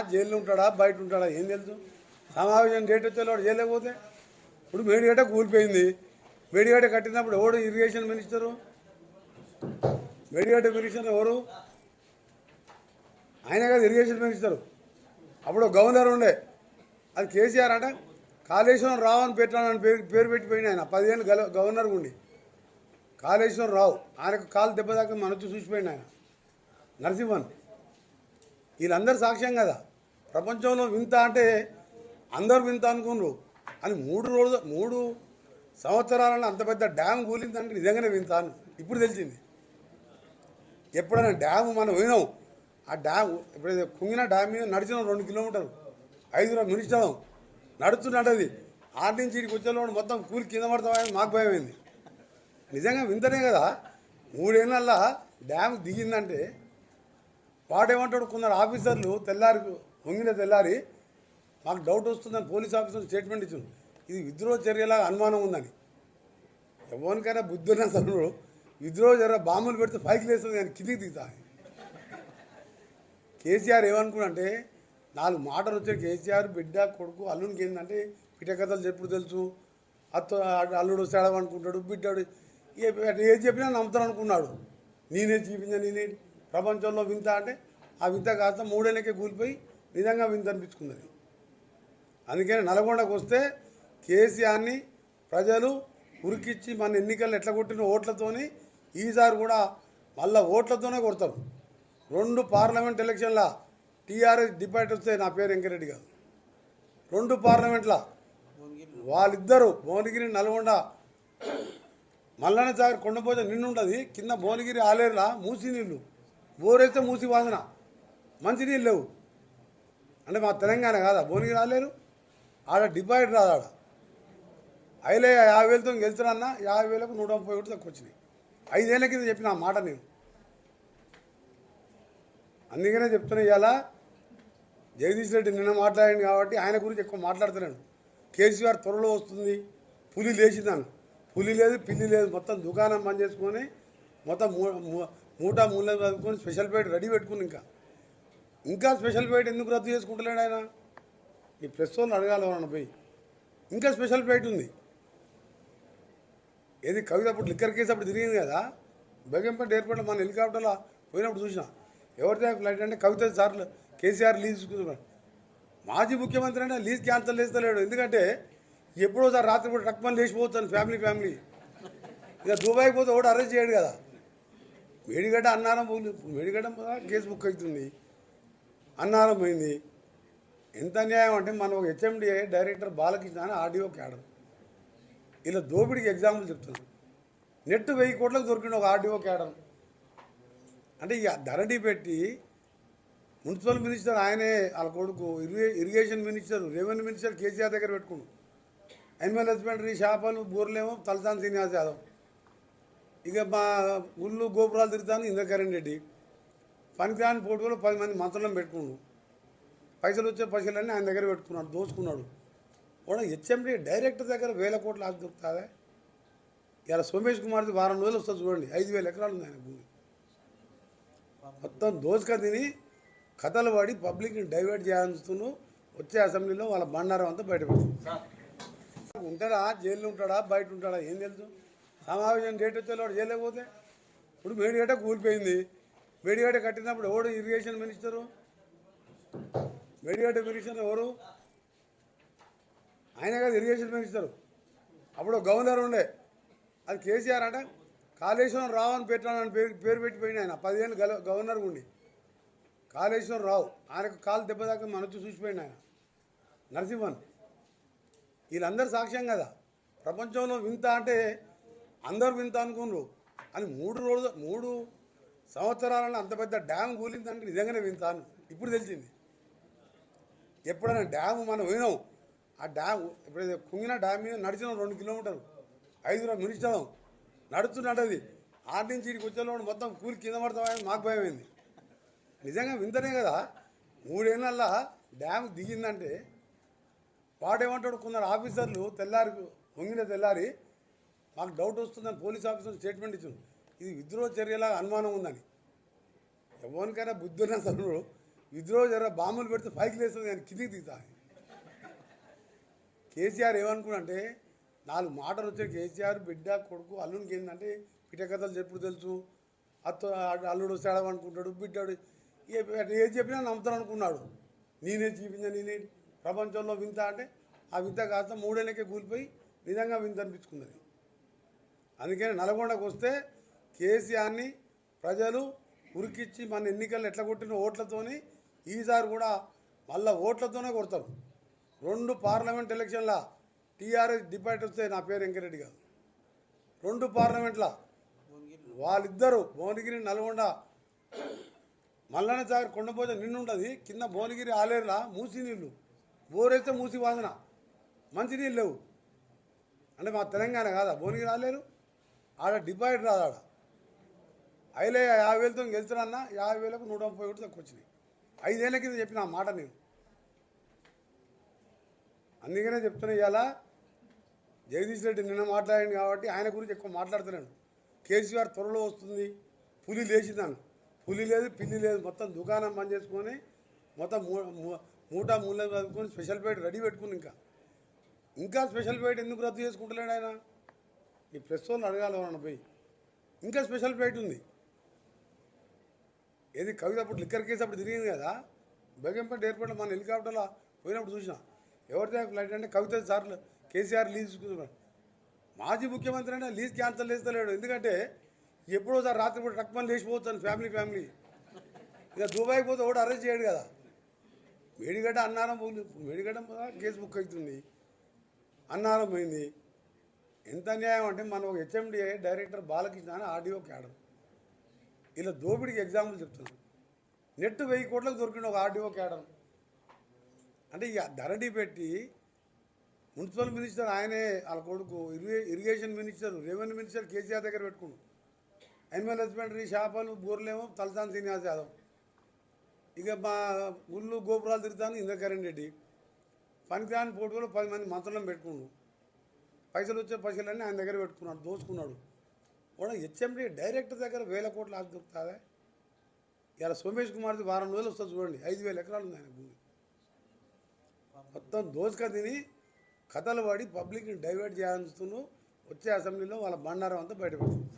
జైల్లో ఉంటాడా? బయట ఉంటాడా? ఏం తెలుసు? సమావేశం డేట్ వచ్చేవాడు చేయలేకపోతే ఇప్పుడు మేడిగడ్డ కూలిపోయింది. మేడిగడ్డ కట్టినప్పుడు ఎవడు ఇరిగేషన్ మినిస్టరు? మేడిగడ్డ మినిస్టర్ ఎవరు? ఆయన కదా ఇరిగేషన్ మినిస్టరు. అప్పుడు గవర్నర్ ఉండే. అది కేసీఆర్ అంట కాళేశ్వరం రావు అని పెట్టానని పేరు పేరు పెట్టిపోయింది ఆయన. పదిహేను గల గవర్నర్ ఉండి. కాళేశ్వరం రావు ఆయనకు కాలు దెబ్బ దాకా చూసిపోయింది ఆయన. నరసింహన్. వీళ్ళందరూ సాక్ష్యం కదా. ప్రపంచంలో వింత అంటే అందరు వింత అనుకున్నారు. అని మూడు రోజు మూడు సంవత్సరాలను అంత పెద్ద డ్యామ్ కూలిందంటే నిజంగానే వింత అని ఇప్పుడు తెలిసింది. ఎప్పుడైనా డ్యామ్ మనం పోయినాం. ఆ డ్యామ్ ఎప్పుడైతే కుంగిన డ్యామ్ మీద నడిచినాం రెండు కిలోమీటర్లు. ఐదుగురు మినిస్టర్ నడుస్తున్నట్టది. ఆటి నుంచి ఇక్కడికి వచ్చేలోడు మొత్తం కూలి కింద పడతామని మాకు భయమైంది నిజంగా వింతనే కదా. మూడేళ్ళల్లా డ్యామ్ దిగిందంటే వాడేమంటాడు? కొందరు ఆఫీసర్లు తెల్లారికి పొంగిన తెల్లారి మాకు డౌట్ వస్తుందని పోలీస్ ఆఫీసర్ స్టేట్మెంట్ ఇచ్చింది ఇది విద్రోహ చర్యలా అనుమానం ఉందని. ఎవరికైనా బుద్ధి ఉన్న అసలు విద్రోహ చర్య బాంబులు పెడితే పైకి లేస్తుంది కానీ కిందికి దిగుతా కేసీఆర్ ఏమనుకున్నంటే నాలుగు మాటలు వచ్చాయి. కేసీఆర్ బిడ్డ కొడుకు అల్లునికి ఏంటంటే పిట కథలు చెప్పుడు తెలుసు. అత్త అల్లుడు వస్తాడు అనుకుంటాడు బిడ్డాడు ఏది చెప్పినా నమ్ముతాను అనుకున్నాడు. నేనే చూపించా నేనే. ప్రపంచంలో వింత అంటే ఆ వింత కాస్త మూడేళ్ళకే కూలిపోయి నిజంగా వింత అనిపించుకున్నది. అందుకని నల్గొండకు వస్తే కేసీఆర్ని ప్రజలు ఉరికిచ్చి మన ఎన్నికలు ఎట్లా కొట్టిన ఓట్లతోని ఈసారి కూడా మళ్ళా ఓట్లతోనే కొడతారు. రెండు పార్లమెంట్ ఎలక్షన్ల టీఆర్ఎస్ డిపార్ట్ వస్తే నా పేరు వెంకరెడ్డి కాదు రెండు పార్లమెంట్ల వాళ్ళిద్దరూ భువనగిరి నల్గొండ మల్లన్న సాగర్ కొండపోతే నిన్నుండదు కింద భువనగిరి ఆలేరులా మూసి నీళ్ళు బోరేస్తే మూసి వాసన. మంచి నీళ్ళు లేవు. అంటే మా తెలంగాణ కాదా? భువనగిరి రాలేరు. ఆడ డిపాజిట్ రాదు ఆడ. అయిలే యాభై వేలతో గెలుచురన్నా యాభై వేలకు నూట ముప్పై ఒకటి తక్కువ వచ్చినాయి ఐదేళ్ళ కింద చెప్పిన మాట నేను. అందుకనే చెప్తున్నా ఇవాళ జగదీష్ రెడ్డి నిన్న మాట్లాడింది కాబట్టి ఆయన గురించి ఎక్కువ మాట్లాడుతున్నాను కేసీఆర్ త్వరలో వస్తుంది. పులి లేచిందాను పులి లేదు పిల్లి లేదు. మొత్తం దుకాణం బంద్ చేసుకొని మొత్తం మూ- మూట మూల చదువుకొని స్పెషల్ పేట రెడీ పెట్టుకుని ఇంకా. ఇంకా స్పెషల్ ఫ్లైట్ ఎందుకు రద్దు చేసుకుంటలేడు ఆయన? ఈ ప్రెస్ వాళ్ళు అడగాలి ఎవరన్నా పోయి. ఇంకా స్పెషల్ ఫ్లైట్ ఉంది. ఏది కవిత అప్పుడు లిక్కర్ కేసు అప్పుడు తిరిగింది కదా? బేగంపేట ఎయిర్పోర్ట్లో మన హెలికాప్టర్లో పోయినప్పుడు చూసిన. ఎవరిదే ఫ్లైట్ అంటే కవిత సార్లు కేసీఆర్ లీజ్ తీసుకున్నాడు మాజీ ముఖ్యమంత్రి అంటే లీజ్ క్యాన్సల్ చేస్తలేడు. ఎందుకంటే ఎప్పుడో సార్ రాత్రి కూడా టక్మని లేచిపోతాను ఫ్యామిలీ ఫ్యామిలీ. ఇక దుబాయ్కి పోతే ఒకటి అరెస్ట్ చేయడు కదా. మేడిగడ్డ అన్నారం పోయింది మేడిగడ్డ కేసు బుక్ అవుతుంది. అన్నారం పోయింది ఎంత అన్యాయం అంటే మనం ఒక హెచ్ఎండిఏ డైరెక్టర్ బాలకృష్ణ అని ఆర్డీఓ క్యాడర్. ఇలా దోపిడికి ఎగ్జాంపుల్ చెప్తున్నాను. నెట్ వెయ్యి కోట్లకు దొరికిన ఒక ఆర్డీఓ క్యాడర్. అంటే ఇక ధరణి పెట్టి మున్సిపల్ మినిస్టర్ ఆయనే వాళ్ళ కొడుకు ఇరిగే irrigation minister revenue minister KCR దగ్గర పెట్టుకుండు ఎనిమల్ హస్బెండరీ చేపలు బూర్లేమో తలసాని శ్రీనివాస్ యాదవ్. ఇక మా గుళ్ళు గోపురాలు తిరుగుతాను ఇంద్రకరణ్ రెడ్డి. పనికిరాని పోటీలో పది మంది మంత్రులను పెట్టుకున్నాడు. పైసలు వచ్చే పైసలన్నీ ఆయన దగ్గర పెట్టుకున్నాడు దోచుకున్నాడు. కూడా హెచ్ఎండి డైరెక్టర్ దగ్గర వేల కోట్ల ఆస్తి దొరుకుతుందా? ఇలా సోమేష్ కుమార్ది వారం రోజులు వస్తుంది చూడండి ఐదు వేల ఎకరాలు ఉంది ఆయన భూమి. మొత్తం దోసుక తిని కథలు పడి పబ్లిక్ని డైవర్ట్ చేయాలనుస్తున్నావు వచ్చే అసెంబ్లీలో వాళ్ళ బండారం అంతా బయటపడుతుంది. ఉంటాడా? జైల్లో ఉంటాడా? బయట ఉంటాడా? ఏం తెలుసు? సమావేశం డేట్ వచ్చేవాడు జైలుకి పోతే? ఇప్పుడు మేడిగడ్డ కూలిపోయింది. మేడిగడ్డ కట్టినప్పుడు ఎవడు ఇరిగేషన్ మినిస్టరు మేడిగడ్డ మినిస్టర్ ఎవరు? ఆయన కదా ఇరిగేషన్ మినిస్టరు అప్పుడు గవర్నర్ ఉండే. అది కేసీఆర్ అట. కాళేశ్వరం రావు అని పెట్టాలని పేరు పేరు పెట్టిపోయిన ఆయన. పదిహేను గల గవర్నర్ ఉండి. కాళేశ్వరం రావు. ఆయనకు కాలు దెబ్బ దాకా మనసు చూసిపోయింది ఆయన. నరసింహన్. వీళ్ళందరూ సాక్ష్యం కదా. ప్రపంచంలో వింత అంటే అందరు వింత అనుకున్నారు అని మూడు రోజు మూడు సంవత్సరాలలో అంత పెద్ద డ్యామ్ కూలిందంటే నిజంగానే వింతాను ఇప్పుడు తెలిసింది. ఎప్పుడైనా డ్యామ్ మనం పోయినాం. ఆ డ్యామ్ ఎప్పుడైతే కుంగిన డ్యామ్ మీద నడిచినాం రెండు కిలోమీటర్లు. ఐదుగురు మినిస్టర్ నడుస్తున్నట్టది ఆరు నుంచి ఇక్కడికి వచ్చేలోడు మొత్తం కూలి కింద పడతామని మాకు భయమైంది నిజంగా వింతనే కదా. మూడేళ్ళల్లా డ్యామ్ దిగిందంటే వాడేమంటాడు కొందరు ఆఫీసర్లు తెల్లారి పొంగిన తెల్లారి మాకు డౌట్ వస్తుందని పోలీస్ ఆఫీసర్ స్టేట్మెంట్ ఇచ్చింది ఇది విద్రోహ చర్యలా అనుమానం ఉందని. ఎవరికైనా బుద్ధి ఉన్న అసలు విద్రోహ చర్య బాంబులు పెడితే పైకి లేస్తుంది కానీ కిందికి దిగుతా కేసీఆర్ ఏమనుకున్నంటే నాలుగు మాటలు వచ్చాయి కేసీఆర్ బిడ్డ కొడుకు అల్లునికి ఏంటంటే పిట కథలు చెప్పుడు తెలుసు. అత్త అల్లుడు వస్తాడు అనుకుంటాడు బిడ్డాడు ఏది చెప్పినా నమ్ముతాను అనుకున్నాడు. నేనే చూపించా నేనే ప్రపంచంలో వింత అంటే ఆ వింత కాస్త మూడేళ్ళకే కూలిపోయి నిజంగా వింత అనిపించుకున్నది అందుకని నల్గొండకు వస్తే కేసీఆర్ని ప్రజలు ఉరికిచ్చి మన ఎన్నికలు ఎట్లా కొట్టిన ఓట్లతోని ఈసారి కూడా మళ్ళా ఓట్లతోనే కొడతారు. రెండు పార్లమెంట్ ఎలక్షన్ల టీఆర్ఎస్ డిబేట్ వస్తే నా పేరు వెంకరెడ్డి గారు. రెండు పార్లమెంట్ల వాళ్ళిద్దరూ భువనగిరి నల్గొండ మల్లన్న సాగర్ కొండపోజ నిన్నుంటుంది కింద భువనగిరి ఆలేరులా మూసి నీళ్ళు బోరేస్తే మూసి వాదన మంచినీళ్ళు లేవు. అంటే మా తెలంగాణ కాదా? భువనగిరి ఆలేరు? ఆడ డిపాజిట్ రాదు ఆడ. అయిలే యాభై వేలతో గెలుచున్నా యాభై వేలకు నూట ముప్పై ఒకటి తక్కువ వచ్చినాయి ఐదేళ్ళ కింద చెప్పిన మాట నేను. అందుకనే చెప్తున్నా ఇవాళ జగదీష్ రెడ్డి నిన్న మాట్లాడింది కాబట్టి ఆయన గురించి ఎక్కువ మాట్లాడుతున్నాను కేసీఆర్ త్వరలో వస్తుంది పులి లేచిందాను పులి లేదు పిల్లి లేదు మొత్తం దుకాణం బంద్ చేసుకొని మొత్తం మూ- మూట మూల చదువుకొని స్పెషల్ బైట్ రెడీ పెట్టుకుని ఇంకా. ఇంకా స్పెషల్ బైట్ ఎందుకు రద్దు చేసుకుంటలేడు ఆయన? ఈ ప్రెస్ వాళ్ళు అడగాలి ఎవరన్నా పోయి. ఇంకా స్పెషల్ ఫ్లైట్ ఉంది. ఏది కవిత అప్పుడు లిక్కర్ కేసు అప్పుడు తిరిగింది కదా? బేగంపేట ఎయిర్పోర్ట్లో మన హెలికాప్టర్లో పోయినప్పుడు చూసిన. ఎవరిదే ఫ్లైట్ అంటే కవిత సార్లు కేసీఆర్ లీజ్ తీసుకున్నాడు మాజీ ముఖ్యమంత్రి అంటే లీజ్ క్యాన్సల్ చేస్తలేడు. ఎందుకంటే ఎప్పుడో సార్ రాత్రి కూడా టక్మని లేచిపోతాను ఫ్యామిలీ ఫ్యామిలీ. ఇక దుబాయ్కి పోతే ఒకటి అరెస్ట్ చేయడు కదా? మేడిగడ్డ అన్నారం పోయింది. మేడిగడ్డ కేసు బుక్ అవుతుంది. అన్నారం పోయింది. ఎంత అన్యాయం అంటే మనం ఒక హెచ్ఎండిఏ డైరెక్టర్ బాలకృష్ణ అని ఆర్డీఓ క్యాడర్. ఇలా దోపిడికి ఎగ్జాంపుల్ చెప్తున్నాను నెట్ వెయ్యి కోట్లకు దొరికిన ఒక ఆర్డీఓ కేడర్ అంటే ఇక ధరడి పెట్టి మున్సిపల్ మినిస్టర్ ఆయనే వాళ్ళ కొడుకు ఇరిగే irrigation minister revenue minister KCR దగ్గర పెట్టుకుండు. యానిమల్ హస్బెండరీ చేపలు బోర్లేమో తలసాని శ్రీనివాస్ యాదవ్. ఇక మా గుళ్ళు గోపురాలు తిరుగుతాను ఇంద్రకరణ్ రెడ్డి. పనికిరాని పోటీలో పది మంది మంత్రులను పెట్టుకున్నాడు పైసలు వచ్చే పైసలన్నీ ఆయన దగ్గర పెట్టుకున్నాడు దోచుకున్నాడు. కూడా హెచ్ఎండి డైరెక్టర్ దగ్గర వేల కోట్ల ఆస్తి దొరుకుతుందా ఇలా సోమేష్ కుమార్ది వారం రోజులు వస్తుంది చూడండి. ఐదు వేల ఎకరాలు ఉంది ఆయన భూమి. మొత్తం దోసుక తిని కథలు పడి పబ్లిక్ని డైవర్ట్ చేయాల్సి వచ్చే అసెంబ్లీలో వాళ్ళ బండారం అంతా బయటపడుతుంది.